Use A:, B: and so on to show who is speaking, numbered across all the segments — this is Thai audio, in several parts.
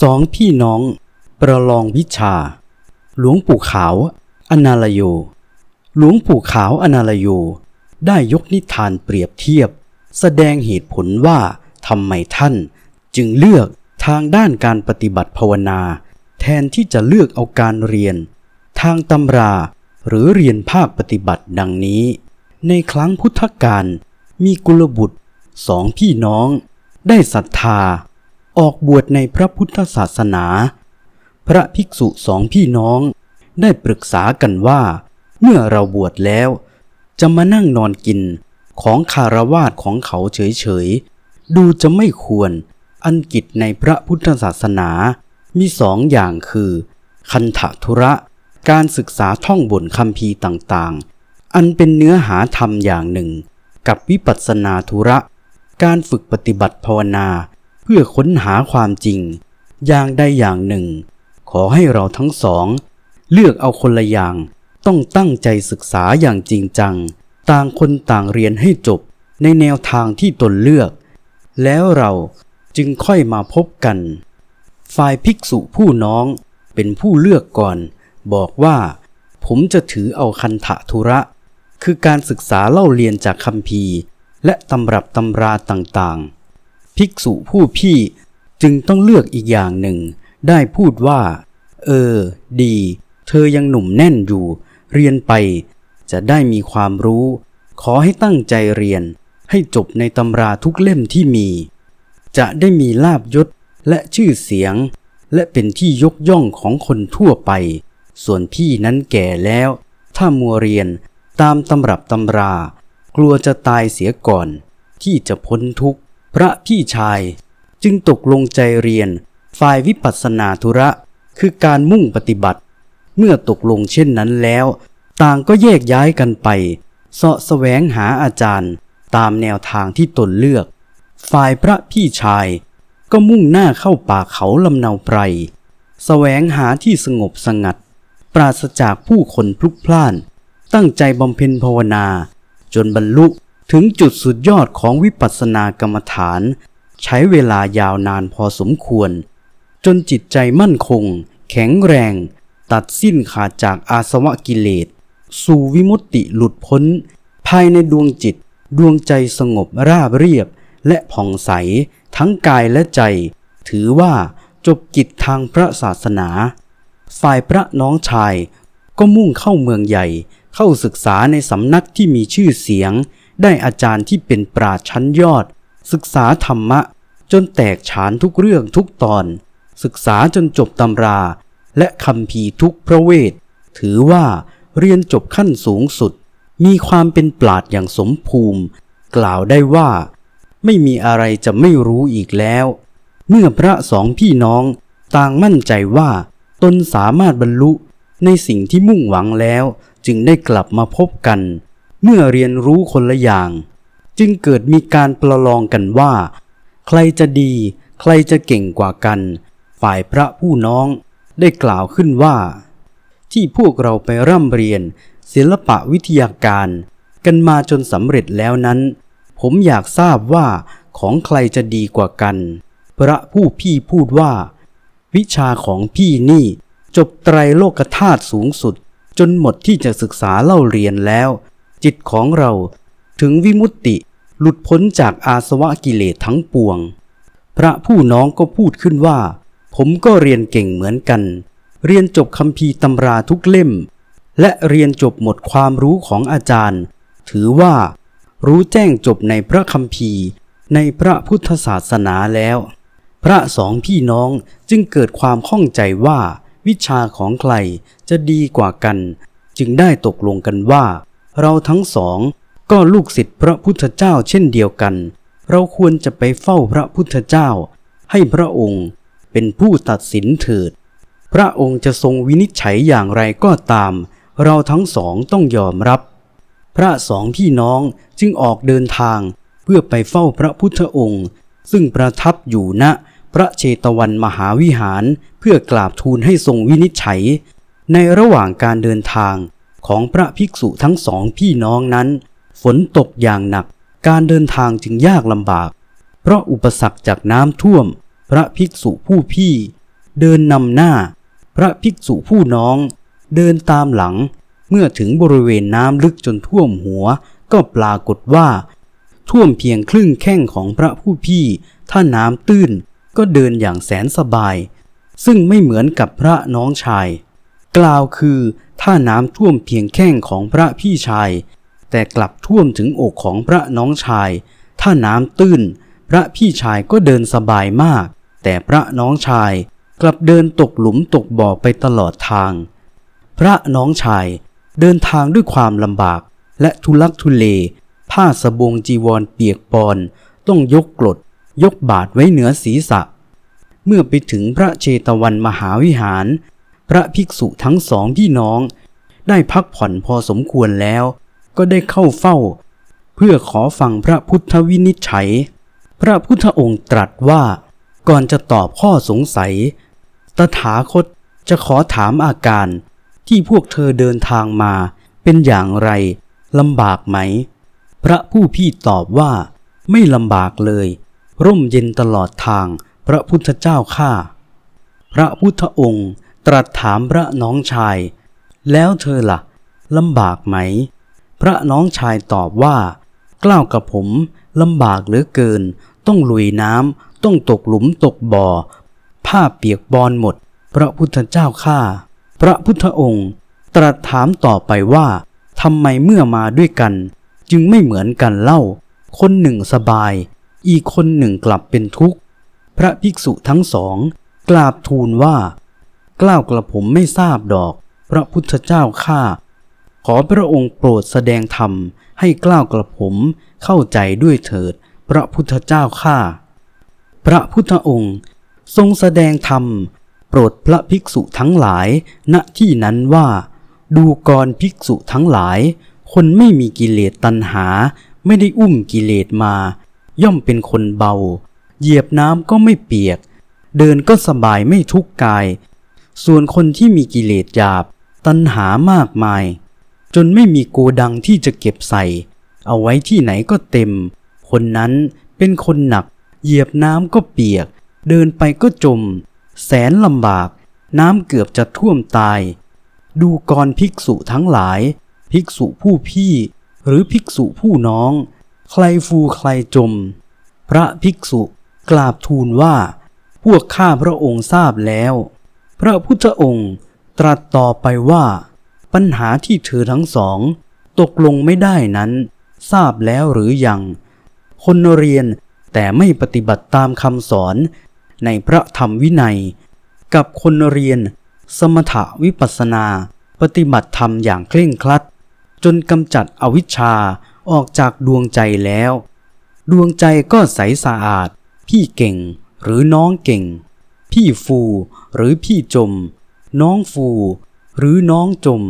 A: สองพี่น้อง ประลองวิชา หลวงปู่ขาว อนาลโย หลวงปู่ขาวอนาลโย ได้ยกนิทานเปรียบเทียบ แสดงเหตุผลว่าทำไมท่านจึงเลือกทางด้านการปฏิบัติภาวนา แทนที่จะเลือกเอาการเรียน ทางตำราหรือเรียนภาคปฏิบัติดังนี้ ในครั้งพุทธกาลมีกุลบุตรสองพี่น้อง ได้ศรัทธา ออกบวชในพระพุทธศาสนา พระภิกษุสองพี่น้อง ได้ปรึกษากันว่า เมื่อเราบวชแล้ว จะมานั่งนอนกินของคารวาสของเขาเฉยๆ ดูจะไม่ควร อันกิจในพระพุทธศาสนา มีสองอย่างคือ คันธทุระ การศึกษาท่องบนคำพีร์ต่างๆ อันเป็นเนื้อหาธรรมอย่างหนึ่ง กับวิปัสสนาธุระ การฝึกปฏิบัติภาวนา เพื่อค้นหาความจริง อย่างใดอย่างหนึ่ง ขอให้เราทั้งสอง เลือกเอาคนละอย่าง ต้องตั้งใจศึกษาอย่างจริงจัง ต่างคนต่างเรียนให้จบในแนวทางที่ตนเลือก แล้วเราจึงค่อยมาพบกัน ฝ่ายภิกษุผู้น้องเป็นผู้เลือกก่อน บอกว่า ผมจะถือเอาคันธทุระ คือการศึกษาเล่าเรียนจากคำพีและตำรับตำราต่างๆ ภิกษุผู้พี่จึงต้องเลือกอีกอย่างหนึ่ง ได้พูดว่า เออ ดี เธอยังหนุ่มแน่นอยู่ เรียนไป จะได้มีความรู้ ขอให้ตั้งใจเรียน ให้จบในตำราทุกเล่มที่มี จะได้มีลาบยศและชื่อเสียง และเป็นที่ยกย่องของคนทั่วไป ส่วนพี่นั้นแก่แล้ว ถ้ามัวเรียนตามตำรับตำรา กลัวจะตายเสียก่อน ที่จะพ้นทุกข์ พระพี่ชายจึงตกลงใจเรียนฝ่ายวิปัสสนาธุระคือการมุ่งปฏิบัติ เมื่อตกลงเช่นนั้นแล้ว ต่างก็แยกย้ายกันไปเสาะแสวงหาอาจารย์ตามแนวทางที่ตนเลือก ฝ่ายพระพี่ชายก็มุ่งหน้าเข้าป่าเขาลำเนาไพรแสวงหาที่สงบสงัด ปราศจากผู้คนพลุกพล่าน ตั้งใจบำเพ็ญภาวนา จนบรรลุ ถึงจุดสุดยอดของวิปัสสนากรรมฐาน ใช้เวลายาวนานพอสมควร จนจิตใจมั่นคง แข็งแรง ตัดสิ้นขาดจากอาสวะกิเลส สู่วิมุตติหลุดพ้น ภายในดวงจิต ดวงใจสงบราบเรียบ และผ่องใส ทั้งกายและใจ ถือว่าจบกิจทางพระศาสนา ฝ่ายพระน้องชายก็มุ่งเข้าเมืองใหญ่ เข้าศึกษาในสำนักที่มีชื่อเสียง ได้อาจารย์ที่เป็นปราชั้นยอด ศึกษาธรรมะ จนแตกฉานทุกเรื่องทุกตอน ศึกษาจนจบตำรา และคำพีทุกพระเวท ถือว่าเรียนจบขั้นสูงสุด มีความเป็นปราดอย่างสมภูมิ กล่าวได้ว่า ไม่มีอะไรจะไม่รู้อีกแล้ว เมื่อพระสองพี่น้องต่างมั่นใจว่าตนสามารถบรรลุในสิ่งที่มุ่งหวังแล้วจึงได้กลับมาพบกัน เมื่อเรียนรู้คนละอย่าง จึงเกิดมีการประลองกันว่า ใครจะดี ใครจะเก่งกว่ากัน ฝ่ายพระผู้น้องได้กล่าวขึ้นว่า ที่พวกเราไปร่ำเรียน ศิลปะวิทยาการ กันมาจนสำเร็จแล้วนั้น ผมอยากทราบว่าของใครจะดีกว่ากัน พระผู้พี่พูดว่า วิชาของพี่นี่จบไตรโลกธาตุสูงสุด จนหมดที่จะศึกษาเล่าเรียนแล้ว จิตของเราถึงวิมุตติหลุดพ้นจากอาสวะกิเลสทั้งปวง พระผู้น้องก็พูดขึ้นว่า ผมก็เรียนเก่งเหมือนกัน เรียนจบคำพีร์ตำราทุกเล่ม และเรียนจบหมดความรู้ของอาจารย์ ถือว่า รู้แจ้งจบในพระคัมภีร์ในพระพุทธศาสนาแล้ว พระสองพี่น้องจึงเกิดความข้องใจว่าวิชาของใครจะดีกว่ากัน จึงได้ตกลงกันว่า เราทั้งสองก็ลูกศิษย์พระพุทธเจ้าเช่นเดียวกัน เราควรจะไปเฝ้าพระพุทธเจ้า ให้พระองค์เป็นผู้ตัดสินเถิด พระองค์จะทรงวินิจฉัยอย่างไรก็ตาม เราทั้งสองต้องยอมรับ พระสองพี่น้องจึงออกเดินทางเพื่อไปเฝ้าพระพุทธองค์ ซึ่งประทับอยู่ณพระเชตวันมหาวิหารเพื่อกราบทูลให้ทรงวินิจฉัย ในระหว่างการเดินทาง ของพระภิกษุทั้งสองพี่น้องนั้น ฝนตกอย่างหนัก การเดินทางจึงยากลำบาก เพราะอุปสรรคจากน้ำท่วม พระภิกษุผู้พี่ เดินนำหน้า พระภิกษุผู้น้อง เดินตามหลัง เมื่อถึงบริเวณน้ำลึกจนท่วมหัว ก็ปรากฏว่า ท่วมเพียงครึ่งแข้งของพระผู้พี่ ถ้าน้ำตื้นก็เดินอย่างแสนสบาย ซึ่งไม่เหมือนกับพระน้องชาย กล่าวคือ ถ้าน้ำท่วมเพียงแข้งของพระพี่ชาย แต่กลับท่วมถึงอกของพระน้องชาย ถ้าน้ำตื้น พระพี่ชายก็เดินสบายมาก แต่พระน้องชายกลับเดินตกหลุมตกบ่อไปตลอดทาง พระน้องชายเดินทางด้วยความลำบาก และทุลักทุเล ผ้าสบงจีวรเปียกปอน ต้องยกกรดยกบาทไว้เหนือศีรษะ เมื่อไปถึงพระเชตวันมหาวิหาร พระภิกษุทั้งสองพี่น้อง ได้พักผ่อนพอสมควรแล้ว ก็ได้เข้าเฝ้า เพื่อขอฟังพระพุทธวินิจฉัย พระพุทธองค์ตรัสว่า ก่อนจะตอบข้อสงสัย ตถาคตจะขอถามอาการที่พวกเธอเดินทางมาเป็นอย่างไรลำบากไหม พระผู้พี่ตอบว่า ไม่ลำบากเลย ร่มเย็นตลอดทางพระพุทธเจ้าข้าพระพุทธองค์ ตรัสถามพระน้องชาย แล้วเธอละ่ะลำบากไหม พระน้องชายตอบว่า กล้าวกับผมลำบากเหลือเกิน ต้องลุยน้ำต้องตกหลุมตกบ่อ ผ้าเปียกบอนหมด พระพุทธเจ้าข้าพระพุทธองค์ ตรัสถามต่อไปว่าทำไมเมื่อมาด้วยกัน จึงไม่เหมือนกันเล่า คนหนึ่งสบาย อีกคนหนึ่งกลับเป็นทุกข์ พระภิกษุทั้งสอง กราบทูลว่า กล้าวกระผมไม่ทราบดอก พระพุทธเจ้าข้าขอพระองค์โปรดแสดงธรรมให้กล้าวกระผมเข้าใจด้วยเถิด พระพุทธเจ้าข้าพระพุทธองค์ทรงแสดงธรรม โปรดพระภิกษุทั้งหลาย ณที่นั้นว่า ดูกรภิกษุทั้งหลาย คนไม่มีกิเลสตัณหา ไม่ได้อุ้มกิเลสมา ย่อมเป็นคนเบา เหยียบน้ำก็ไม่เปียก เดินก็สบายไม่ทุกข์กาย ส่วนคนที่มีกิเลสหยาบ ตัณหามากมาย จนไม่มีโกดังที่จะเก็บใส่ เอาไว้ที่ไหนก็เต็ม คนนั้นเป็นคนหนัก เหยียบน้ำก็เปียก เดินไปก็จม แสนลำบาก น้ำเกือบจะท่วมตาย ดูกรภิกษุทั้งหลาย ภิกษุผู้พี่ หรือภิกษุผู้น้อง ใครฟูใครจม พระภิกษุกราบทูลว่า พวกข้าพระองค์ทราบแล้ว พระพุทธองค์ตรัสต่อไปว่า ปัญหาที่เธอทั้งสอง ตกลงไม่ได้นั้น ทราบแล้วหรือยัง คนเรียนแต่ไม่ปฏิบัติตามคำสอนในพระธรรมวินัย กับคนเรียน สมถะวิปัสสนา ปฏิบัติธรรมอย่างเคร่งครัด จนกำจัดอวิชชาออกจากดวงใจแล้ว ดวงใจก็ใสสะอาด พี่เก่งหรือน้องเก่ง พี่ฟูหรือพี่จม น้องฟูหรือน้องจม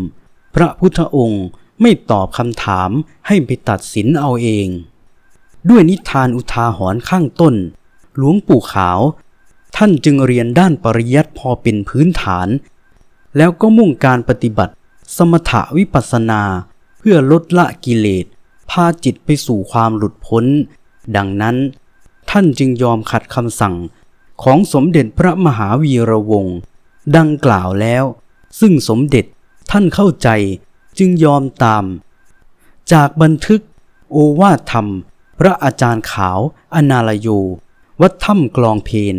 A: พระพุทธองค์ไม่ตอบคำถามให้ไปตัดสินเอาเอง ด้วยนิทานอุทาหรณ์ข้างต้น หลวงปู่ขาว ท่านจึงเรียนด้านปริยัติพอเป็นพื้นฐาน แล้วก็มุ่งการปฏิบัติ สมถะวิปัสสนา เพื่อลดละกิเลสพาจิตไปสู่ความหลุดพ้น ดังนั้น ท่านจึงยอมขัดคำสั่ง ของสมเด็จพระมหาวีระวงศ์ดังกล่าวแล้ว ซึ่งสมเด็จท่านเข้าใจจึงยอมตาม จากบันทึกโอวาทธรรม พระอาจารย์ขาวอนาลโย วัดถ้ำกลองเพน